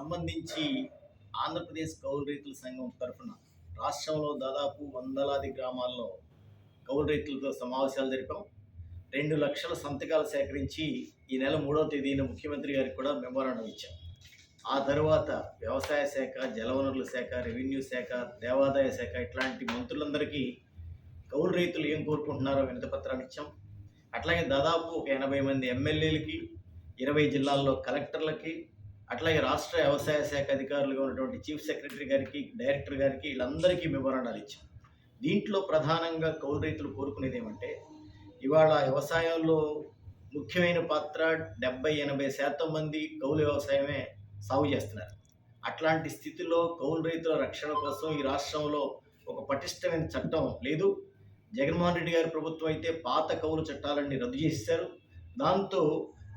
సంబంధించి ఆంధ్రప్రదేశ్ కౌలు రైతుల సంఘం తరఫున రాష్ట్రంలో దాదాపు వందలాది గ్రామాల్లో కౌలు రైతులతో సమావేశాలు జరిపాం. రెండు లక్షల సంతకాలు సేకరించి ఈ నెల మూడవ తేదీన ముఖ్యమంత్రి గారికి కూడా మెమోరాండం ఇచ్చాం. ఆ తర్వాత వ్యవసాయ శాఖ జలవనరుల శాఖ రెవెన్యూ శాఖ దేవాదాయ శాఖ ఇట్లాంటి మంత్రులందరికీ కౌలు రైతులు ఏం కోరుకుంటున్నారో వినతిపత్రాన్ని ఇచ్చాం. అట్లాగే దాదాపు ఒక ఎనభై మంది ఎమ్మెల్యేలకి ఇరవై జిల్లాల్లో కలెక్టర్లకి అట్లాగే రాష్ట్ర వ్యవసాయ శాఖ అధికారులుగా ఉన్నటువంటి చీఫ్ సెక్రటరీ గారికి డైరెక్టర్ గారికి వీళ్ళందరికీ మెమోరాండాలు ఇచ్చాం. దీంట్లో ప్రధానంగా కౌలు రైతులు కోరుకునేది ఏమంటే ఇవాళ వ్యవసాయంలో ముఖ్యమైన పాత్ర డెబ్బై ఎనభై శాతం మంది కౌలు వ్యవసాయమే సాగు చేస్తున్నారు. అట్లాంటి స్థితిలో కౌలు రైతుల రక్షణ కోసం ఈ రాష్ట్రంలో ఒక పటిష్టమైన చట్టం లేదు. జగన్మోహన్ రెడ్డి గారి ప్రభుత్వం అయితే పాత కౌలు చట్టాలన్నీ రద్దు చేశారు దాంతో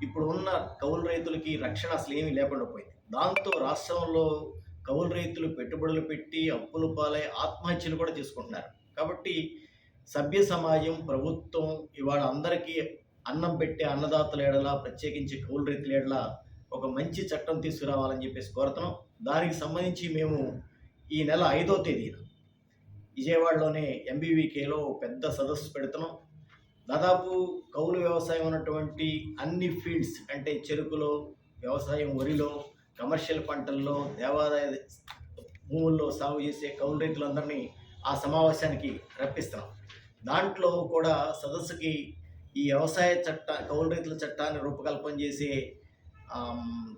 ఇప్పుడు ఉన్న కౌలు రైతులకి రక్షణ అసలు ఏమీ లేకుండా పోయింది. దాంతో రాష్ట్రంలో కౌలు రైతులు పెట్టుబడులు పెట్టి అప్పులు పాలై ఆత్మహత్యలు కూడా చేసుకుంటున్నారు. కాబట్టి సభ్య సమాజం ప్రభుత్వం ఇవాళ అందరికీ అన్నం పెట్టే అన్నదాతల ఏడల ప్రత్యేకించి కౌలు రైతుల ఏడల ఒక మంచి చట్టం తీసుకురావాలని చెప్పేసి కోరుతున్నాం. దానికి సంబంధించి మేము ఈ నెల ఐదో తేదీన విజయవాడలోనే ఎంబీవీకేలో పెద్ద సదస్సు పెడుతున్నాం. దాదాపు కౌలు వ్యవసాయం ఉన్నటువంటి అన్ని ఫీల్డ్స్ అంటే చెరుకులో వ్యవసాయం వరిలో కమర్షియల్ పంటల్లో దేవాదాయ భూముల్లో సాగు చేసే కౌలు రైతులందరినీ ఆ సమావేశానికి రప్పిస్తున్నాం. దాంట్లో కూడా సదస్సుకి ఈ వ్యవసాయ చట్ట కౌలు రైతుల చట్టాన్ని రూపకల్పన చేసే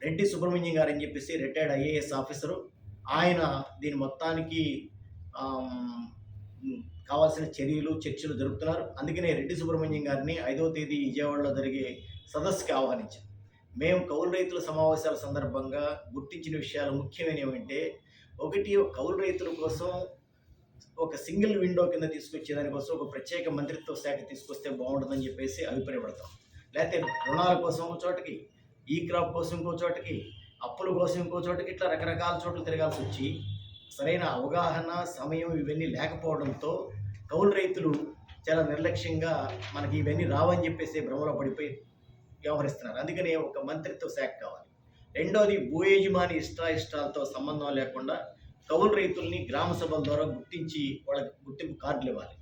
రెడ్డి సుబ్రహ్మణ్యం గారు అని చెప్పేసి రిటైర్డ్ ఐఏఎస్ ఆఫీసరు. ఆయన దీని మొత్తానికి కావాల్సిన చర్యలు చర్చలు జరుపుతున్నారు. అందుకనే రెడ్డి సుబ్రహ్మణ్యం గారిని ఐదవ తేదీ విజయవాడలో జరిగే సదస్సుకి ఆహ్వానించాం. మేము కౌలు రైతుల సమావేశాల సందర్భంగా గుర్తించిన విషయాలు ముఖ్యమైన ఏమంటే ఒకటి కౌలు రైతుల కోసం ఒక సింగిల్ విండో కింద తీసుకొచ్చే దానికోసం ఒక ప్రత్యేక మంత్రిత్వ శాఖ తీసుకొస్తే బాగుంటుందని చెప్పేసి అభిప్రాయపడతాం. లేకపోతే రుణాల కోసం ఒక చోటకి ఈ క్రాప్ కోసం ఇంకో చోటకి అప్పుల కోసం ఇంకో చోటకి ఇట్లా రకరకాల చోట్ల తిరగాల్సి వచ్చి సరైన అవగాహన సమయం ఇవన్నీ లేకపోవడంతో కౌలు రైతులు చాలా నిర్లక్ష్యంగా మనకి ఇవన్నీ రావని చెప్పేసి భ్రమలో పడిపోయి వ్యవహరిస్తున్నారు. అందుకనే ఒక మంత్రిత్వ శాఖ కావాలి. రెండోది భూ యజమాని ఇష్టాయిష్టాలతో సంబంధం లేకుండా కౌలు రైతుల్ని గ్రామ సభల ద్వారా గుర్తించి వాళ్ళకి గుర్తింపు కార్డులు ఇవ్వాలి.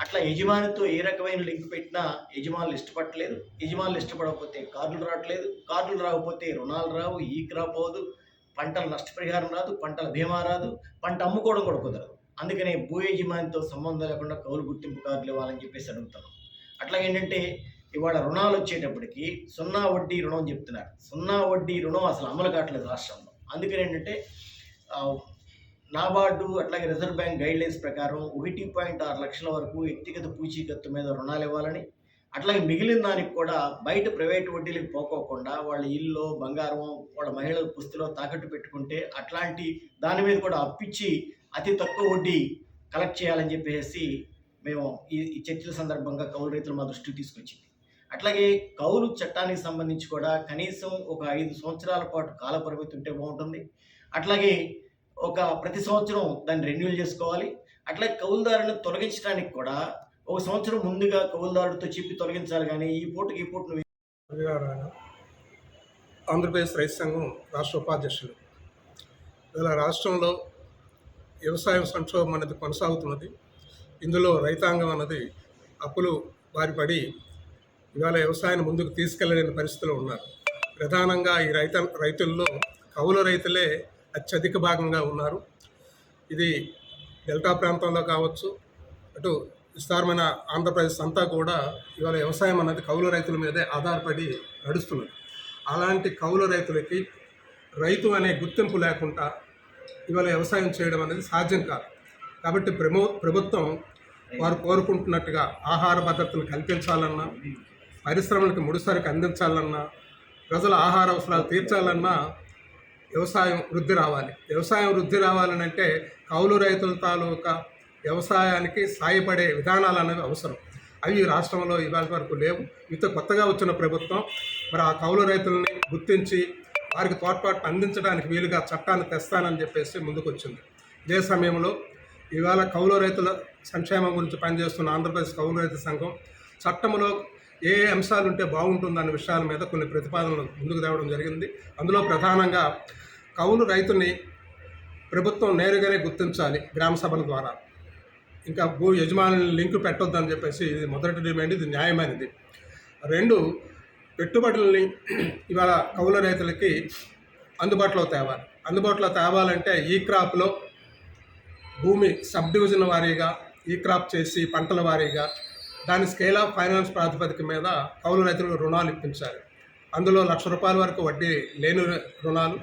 అట్లా యజమానితో ఏ రకమైన లింక్ పెట్టినా యజమానులు ఇష్టపడలేదు యజమానులు ఇష్టపడకపోతే కార్డులు రావట్లేదు. కార్డులు రాకపోతే రుణాలు రావు. ఈ క్రాప్ అవ్వదు. పంటల నష్టపరిహారం రాదు పంటల బీమా రాదు పంట అమ్ముకోవడం కూడా కుదరదు. అందుకనే భూ యజమానితో సంబంధం లేకుండా కౌలు గుర్తింపు కార్డులు ఇవ్వాలని చెప్పేసి అడుగుతున్నాం. అట్లా ఏంటంటే ఇవాళ రుణాలు వచ్చేటప్పటికి సున్నా వడ్డీ రుణం చెప్తున్నారు. సున్నా వడ్డీ రుణం అసలు అమలు కావట్లేదు రాష్ట్రంలో. అందుకని ఏంటంటే నాబార్డు అట్లాగే రిజర్వ్ బ్యాంక్ గైడ్లైన్స్ ప్రకారం ఒకటి పాయింట్ ఆరు లక్షల వరకు వ్యక్తిగత పూచీకత్తు మీద రుణాలు ఇవ్వాలని అట్లాగే మిగిలిన దానికి కూడా బయట ప్రైవేట్ వడ్డీలకు పోకోకుండా వాళ్ళ ఇల్లు బంగారం వాళ్ళ మహిళల పుస్తులో తాకట్టు పెట్టుకుంటే అట్లాంటి దాని మీద కూడా అప్పిచ్చి అతి తక్కువ వడ్డీ కలెక్ట్ చేయాలని చెప్పేసి మేము ఈ చర్చల సందర్భంగా కౌలు రైతులు మా దృష్టికి తీసుకొచ్చింది. అట్లాగే కౌలు చట్టానికి సంబంధించి కూడా కనీసం ఒక ఐదు సంవత్సరాల పాటు కాల పరిమితి ఉంటే బాగుంటుంది. అట్లాగే ఒక ప్రతి సంవత్సరం దాన్ని రెన్యూల్ చేసుకోవాలి. అట్లాగే కౌలుదారుని తొలగించడానికి కూడా ఒక సంవత్సరం ముందుగా కౌలుదారుడితో చెప్పి తొలగించాలి కానీ ఈ పూటకి ఈ పూట ఆంధ్రప్రదేశ్ రైతు సంఘం రాష్ట్ర ఉపాధ్యక్షులు. ఇలా రాష్ట్రంలో వ్యవసాయ సంక్షోభం అనేది కొనసాగుతున్నది. ఇందులో రైతాంగం అన్నది అప్పులు బారిపడి ఇవాళ వ్యవసాయాన్ని ముందుకు తీసుకెళ్ళలేని పరిస్థితిలో ఉన్నారు. ప్రధానంగా ఈ రైత రైతుల్లో కౌలు రైతులే అత్యధిక భాగంగా ఉన్నారు. ఇది డెల్టా ప్రాంతంలో కావచ్చు అటు విస్తారమైన ఆంధ్రప్రదేశ్ అంతా కూడా ఇవాళ వ్యవసాయం అన్నది కౌలు రైతుల మీదే ఆధారపడి నడుస్తున్నది. అలాంటి కౌలు రైతులకి రైతు అనే గుర్తింపు లేకుండా ఇవాళ వ్యవసాయం చేయడం అనేది సాధ్యం కాదు. కాబట్టి ప్రమో ప్రభుత్వం వారు కోరుకుంటున్నట్టుగా ఆహార భద్రతను కల్పించాలన్నా పరిశ్రమలకు ముడిసరికి అందించాలన్నా ప్రజల ఆహార అవసరాలు తీర్చాలన్నా వ్యవసాయం వృద్ధి రావాలి. వ్యవసాయం వృద్ధి రావాలని అంటే కౌలు రైతుల తాలూకా వ్యవసాయానికి సాయపడే విధానాలు అనేవి అవసరం. అవి రాష్ట్రంలో ఇవాళ వరకు లేవు. ఇంత కొత్తగా వచ్చిన ప్రభుత్వం మరి ఆ కౌలు రైతుల్ని గుర్తించి వారికి తోడ్పాటు అందించడానికి వీలుగా చట్టాన్ని తెస్తానని చెప్పేసి ముందుకొచ్చింది. ఇదే సమయంలో ఇవాళ కౌలు రైతుల సంక్షేమం గురించి పనిచేస్తున్న ఆంధ్రప్రదేశ్ కౌలు రైతు సంఘం చట్టంలో ఏ ఏ అంశాలు ఉంటే బాగుంటుందనే విషయాల మీద కొన్ని ప్రతిపాదనలు ముందుకు తేవడం జరిగింది. అందులో ప్రధానంగా కౌలు రైతుని ప్రభుత్వం నేరుగానే గుర్తించాలి గ్రామ సభల ద్వారా. ఇంకా భూ యజమానులను లింక్ పెట్టొద్దని చెప్పేసి ఇది మొదటి డిమాండ్ ఇది న్యాయమైనది. రెండు పెట్టుబడుల్ని ఇవాళ కౌలు రైతులకి అందుబాటులో తేవాలి. అందుబాటులో తేవాలంటే ఈ క్రాప్లో భూమి సబ్ డివిజన్ వారీగా ఈ క్రాప్ చేసి పంటల వారీగా దాని స్కేల్ ఆఫ్ ఫైనాన్స్ ప్రాతిపదిక మీద కౌలు రైతులకు రుణాలు ఇప్పించాలి. అందులో లక్ష రూపాయల వరకు వడ్డీ లేని రుణాలు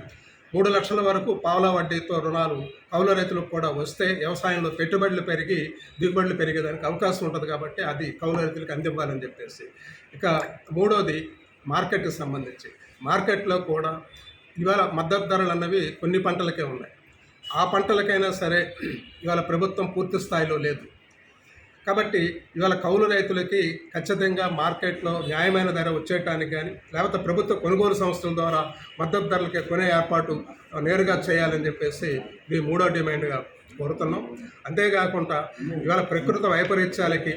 మూడు లక్షల వరకు పావుల వడ్డీతో రుణాలు కౌలు రైతులకు కూడా వస్తే వ్యవసాయంలో పెట్టుబడులు పెరిగి దిగుబడులు పెరిగేదానికి అవకాశం ఉంటుంది కాబట్టి అది కౌల రైతులకు అందివ్వాలని చెప్పేసి. ఇక మూడోది మార్కెట్కి సంబంధించి. మార్కెట్లో కూడా ఇవాళ మద్దతు ధరలు అన్నవి కొన్ని పంటలకే ఉన్నాయి. ఆ పంటలకైనా సరే ఇవాళ ప్రభుత్వం పూర్తి స్థాయిలో లేదు. కాబట్టి ఇవాళ కౌలు రైతులకి ఖచ్చితంగా మార్కెట్లో న్యాయమైన ధర వచ్చేయటానికి కానీ లేకపోతే ప్రభుత్వ కొనుగోలు సంస్థల ద్వారా మద్దతు ధరలకి కొనే ఏర్పాటు నేరుగా చేయాలని చెప్పేసి ఇది మూడో డిమాండ్గా కోరుతున్నాం. అంతేకాకుండా ఇవాళ ప్రకృతి వైపరీత్యాలకి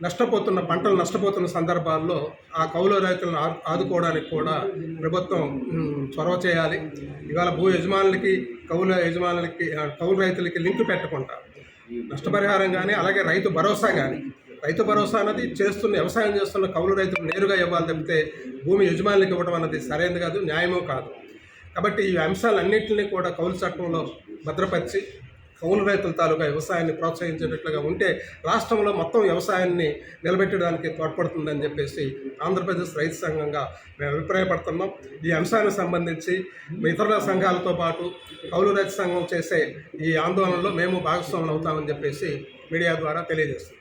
నష్టపోతున్న పంటలు నష్టపోతున్న సందర్భాల్లో ఆ కౌలు రైతులను ఆదుకోవడానికి కూడా ప్రభుత్వం చొరవ చేయాలి. ఇవాళ భూ యజమానులకి కౌలు యజమానులకి ఆ, కౌలు రైతులకి లింక్ పెట్టకుండా నష్టపరిహారం కానీ అలాగే రైతు భరోసా కానీ రైతు భరోసా అన్నది చేస్తున్న వ్యవసాయం చేస్తున్న కౌలు రైతులు నేరుగా ఇవ్వాలి తప్పితే భూమి యజమానులకు ఇవ్వడం అన్నది సరైనది కాదు న్యాయమూ కాదు. కాబట్టి ఈ అంశాలన్నింటినీ కూడా కౌలు చట్టంలో భద్రపరిచి కౌలు రైతుల తాలూకా వ్యవసాయాన్ని ప్రోత్సహించేటట్లుగా ఉంటే రాష్ట్రంలో మొత్తం వ్యవసాయాన్ని నిలబెట్టడానికి తోడ్పడుతుందని చెప్పేసి ఆంధ్రప్రదేశ్ రైతు సంఘంగా మేము అభిప్రాయపడుతున్నాం. ఈ అంశానికి సంబంధించి ఇతర సంఘాలతో పాటు కౌలు రైతు సంఘం చేసే ఈ ఆందోళనలో మేము భాగస్వాములు అవుతామని చెప్పేసి మీడియా ద్వారా తెలియజేస్తున్నాం.